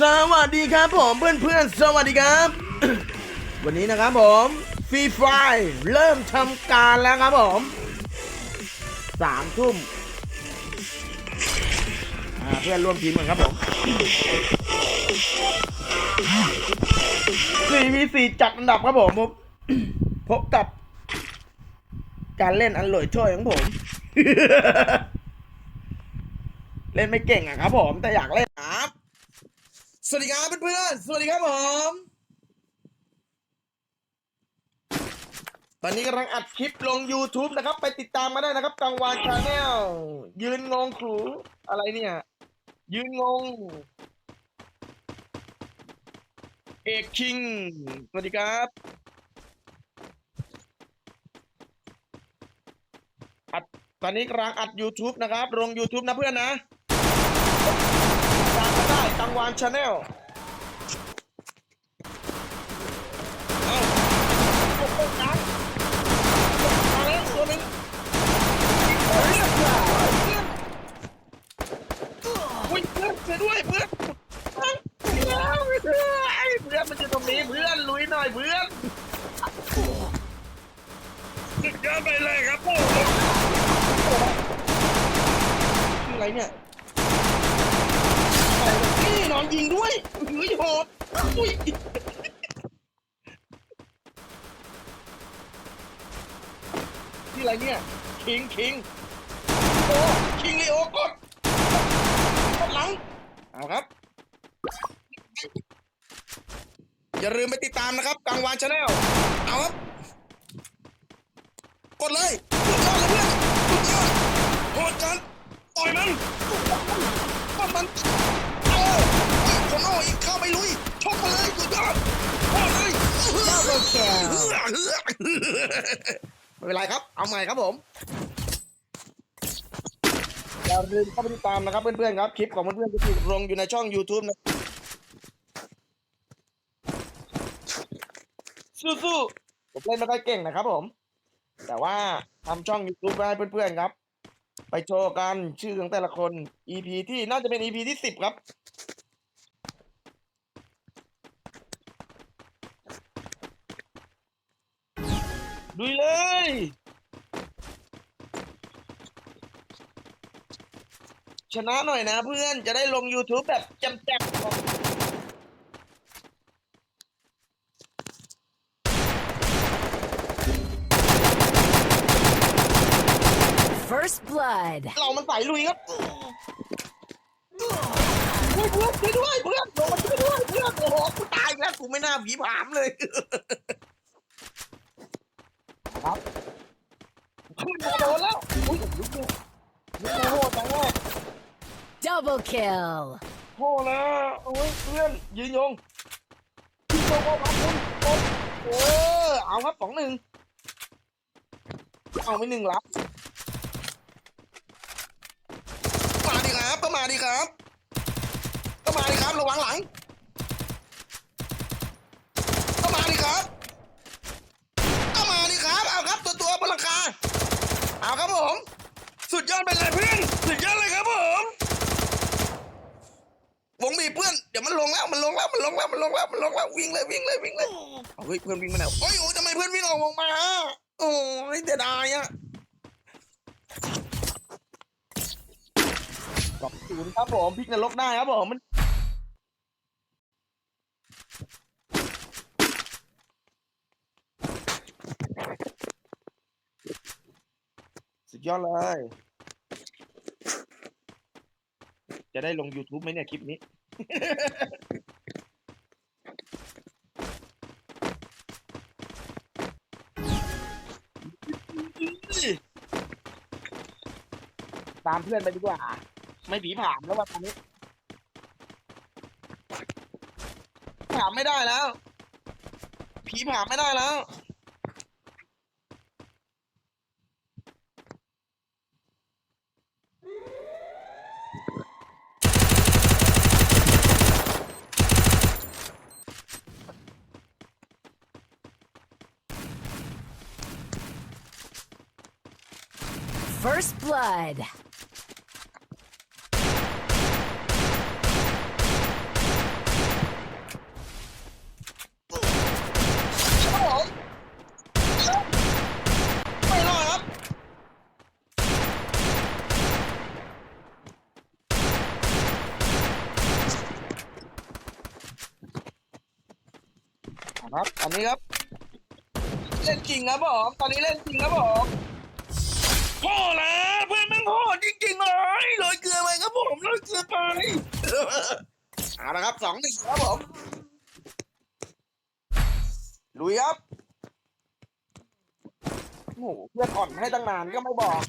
สวัสดีครับผมเพื่อนๆ สวัสดีครับ วันนี้นะครับผมฟรีไฟเริ่มทำการแล้วครับผมสามทุ่มเพื่อนร่วมทีมกันครับผมสี่มีสี่จัดอันดับครับผม พบพบกับ การเล่นอันหลอยช่วยของผม เล่นไม่เก่งอะครับผม แต่อยากเล่น สวัสดีครับเพื่อนๆ สวัสดีครับผม ตอนนี้กำลังอัดคลิปลง YouTube นะครับ ไปติดตามมาได้นะครับกังวานชาแนล ยืนงงครู อะไรเนี่ย ยืนงง เอกคิง สวัสดีครับ อัด ตอนนี้กำลังอัด YouTube นะครับ ลง YouTube นะเพื่อนนะ กังวานชาแนลเอาโอ้โหนะมาแล้วตัวหนึงเฮ้ยเพื่อนอุ้ยเพื่อนช่วยด้วยเพื่อนเพื่อนเพื่อนมันจะตรงนี้เพื่อนลุยหน่อยเพื่อนสุดยอดไปเลยครับผมชื่ออะไรเนี่ย นี่นอนยิงด้วยหือโหดอุ้ยนี่อะไรเนี่ย คิงคิงโอ้คิงลีโอกดกดหลัง เอาครับ อย่าลืมไปติดตามนะครับกังวานชาแนลเอาครับ กดเลยสุดยอดเลยเพื่อนสุดยอดโหดจังต่อยมันกดมัน เออผมเอาอีกเข้าไปลุยชกมาเลยสุดยอดโอ้เลย Double kill ไม่เป็นไรครับ เอาใหม่ครับผมอย่าลืมเข้าไปติดตามนะครับเพื่อนๆครับ คลิปของเพื่อนๆจะถูกลงอยู่ในช่อง YouTube นะสู้ๆผมเล่นไม่ค่อยเก่งนะครับผม แต่ว่าทำช่อง YouTube ไว้ให้เพื่อนๆครับ ไปโชว์กันชื่อของแต่ละคน EP ที่น่าจะเป็น EP ที่สิบครับ ดุยเลย ชนะหน่อยนะเพื่อนจะได้ลง YouTube แบบแจ่มๆ First blood. เรามันสายลุยครับเพื่อนเพื่อนช่วยด้วยเพื่อนโดนช่วยด้วยเพื่อนโอ้โหกูตายอีกแล้วกูไม่น่าผีผามเลย ครับขึ้นมาโดนแล้วอุ้ยลุกเลยลุกเลยโหดจังเลย Double kill. โหดนะโอ้ยเพื่อนยืนยงยืนยงโอ้ครับคุณโอ้เออเอาครับสองหนึ่งเอาไปหนึ่งรับมาดิครับก็มาดิครับก็มาดิครับระวังหลัง ก็มาดิครับ ก็มาดิครับ เอาครับตัวตัวบนหลังคา เอาครับผม สุดยอดไปเลยเพื่อนสุดยอดเลยครับผมวงบีเพื่อนเดี๋ยวมันลงแล้วมันลงแล้วมันลงแล้วมันลงแล้วมันลงแล้ววิ่งเลยวิ่งเลยวิ่งเลยเอาเฮ้ยเพื่อนวิ่งมาไหนโอ้ยโอ้ยทำไมเพื่อนวิ่งออกวงมาโอ้ยเสียดายอะขอบคุณครับผมพลิกนรกได้ครับผมมันสุดยอดเลย จะได้ลง YouTube ไหมเนี่ยคลิปนี้ ตามเพื่อนไปดีกว่า ไม่ผีผามแล้วว่าตอนนี้ผามไม่ได้แล้ว ผีผามไม่ได้แล้ว First blood. ครับอัอันนี้ครับ เล่นจริงครับผม ตอนนี้เล่นจริงครับผม พ่อแล้วเพื่อนแม่งพ่อจริงๆเลยโรยเกลือไปครับผมโรยเกลือไปเอาละครับสองหนึ่งครับผมลุยครับโอ้โหเพื่อนอ่อนให้ตั้งนานก็ไม่บอก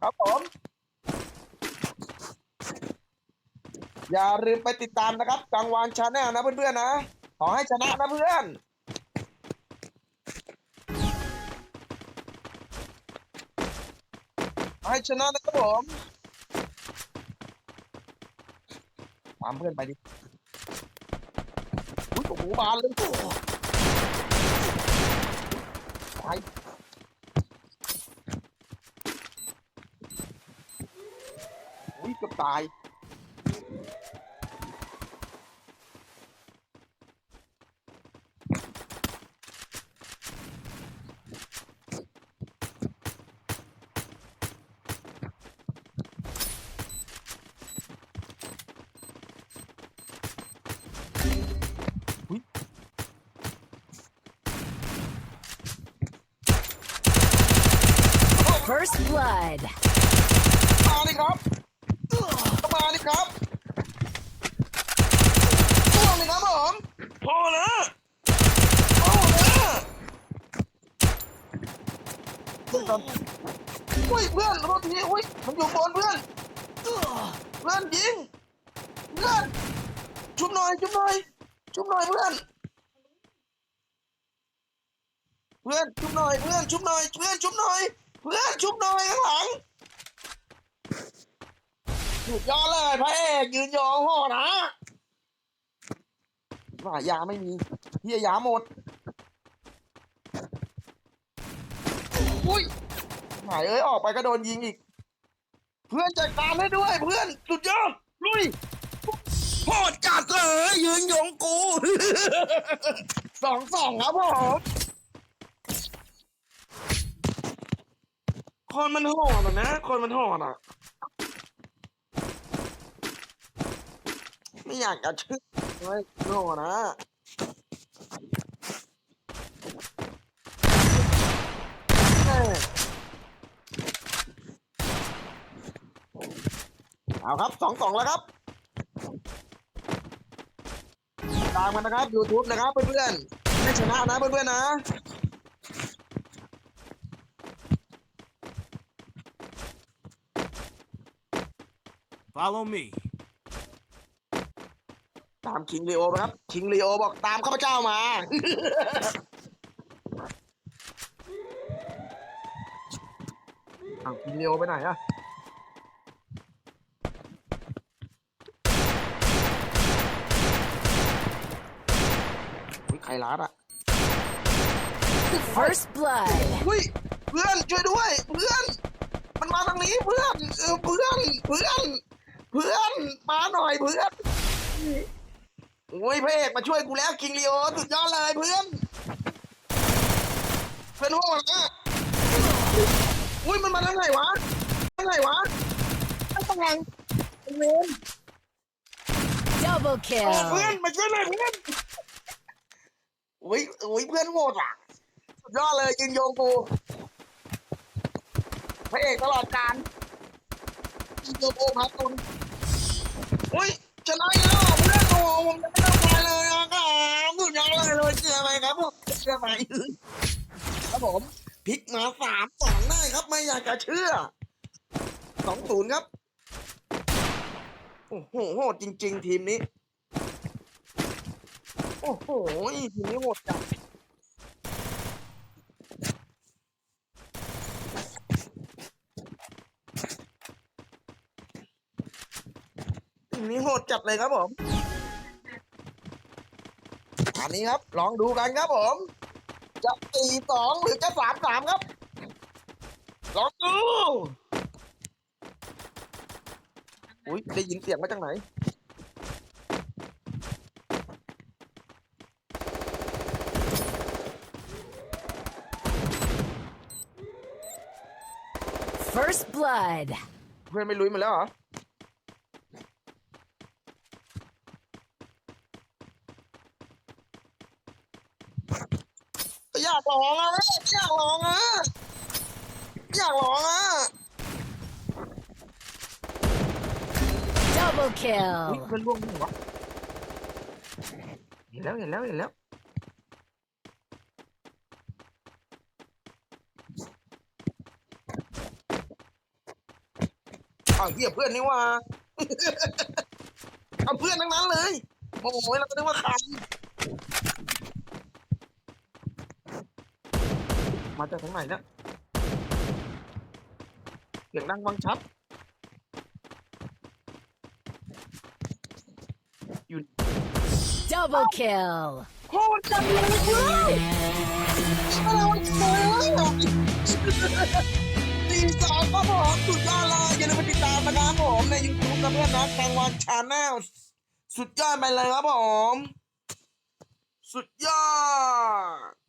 ครับผม อย่าลืมไปติดตามนะครับกลางวานชาแนลนะเพื่อนๆนะ ขอให้ชนะนะเพื่อน ชนะนะครับผมตามเพื่อนไปดิอุ้ยโอ้โหบานเลยไปอุ้ยเกือบตาย First blood. มาดิครับมาดิครับพ่อเลยครับผมพ่อนะพ่อนะเพื่อนอุ้ยเพื่อนโทษทีอุ้ยมันอยู่บนเพื่อน เพื่อนยิง เพื่อนชุบหน่อยชุบหน่อยชุบหน่อยเพื่อน เพื่อนชุบหน่อยเพื่อนชุบหน่อยเพื่อนชุบหน่อย เพื่อนชุบหน่อยข้างหลังสุดยอดเลยพระเอกยืนยองห่อนะว่ายาไม่มีเฮียยาหมดอุ้ยหมายเอ้ยออกไปก็โดนยิงอีก เพื่อนจัดการให้ด้วย เพื่อนสุดยอดลุยโหดจัดเลยยืนยงกูสองสองครับผม คนมันห่อนะนะ คนมันห่อน่ะ ไม่อยากจะชื่อเลยโง่นะเอาครับสองสองแล้วครับตามกันนะครับ YouTube นะครับเพื่อนๆไม่ชนะนะเพื่อนๆนะ Follow me. ตามคิงลีโอไหมครับ คิงลีโอบอกตามข้าพเจ้ามา อ้าวคิงลีโอไปไหนอะอุ๊ยใครรัดอะ First blood. อุ้ยเพื่อนช่วยด้วย เพื่อน มันมาทางนี้เพื่อนเออเพื่อนเพื่อน เพื่อนมาหน่อยเพื่อนโอ้ยพระเอกมาช่วยกูแล้วคิงลีโอสุดยอดเลยเพื่อนเพื่อนห้องนะอุ้ยมันมาทางไหนวะทางไหนวะทางไหนเวน Double เพื่อน kill. มาช่วยหน่อยเพื่อนอุ้ยอุ้ยเพื่อนโหดอะสุดยอดเลยยิงโยงกูพระเอกตลอดการยิง โยงกูพัดตุนอุ้ยชนะแล้วเพื่อนโอ้ผมยังไม่ต้องไปเลยอะครับสุดยอดเลยเลยเชื่อไหมครับผมเชื่อไหมครับผมพลิกมาสามสองได้ครับไม่อยากจะเชื่อสองศูนย์ครับโอ้โหโหดจริง ๆ ทีมนี้ โอ้โหทีมนี้โหดจัด มนี้โหดจัดเลยครับผมอันนี้ครับ ลองดูกันครับผม จะตีสองหรือจะสามสามครับ ลองดู อุ้ยได้ยินเสียงมาจากไหน First blood. เพื่อนไม่ลุยมาแล้วเหรอ ลองอะอยากลองอะอยากลองอะ Double อุ๊ย kill. เพื่อนร่วงหัวเห็นแล้วเห็นแล้วเห็นแล้วเอาวเหี้ยเพื่อนนี่ว่า เอาเพื่อนทั้งนั้นเลยโอ้ยเราก็นึกว่าใคร มาจากทางไหนเนี่ยเสียงดังฟังชัด Double kill. โคตรจังเลยเว้ยอะไรวะเนี่ยตีสองครับผมสุดยอดเลยอย่าลืมไปติดตามนะครับผมในยูทูบนะเพื่อนนะกลางวันชาแนลสุดยอดไปเลยครับผม สุดยอด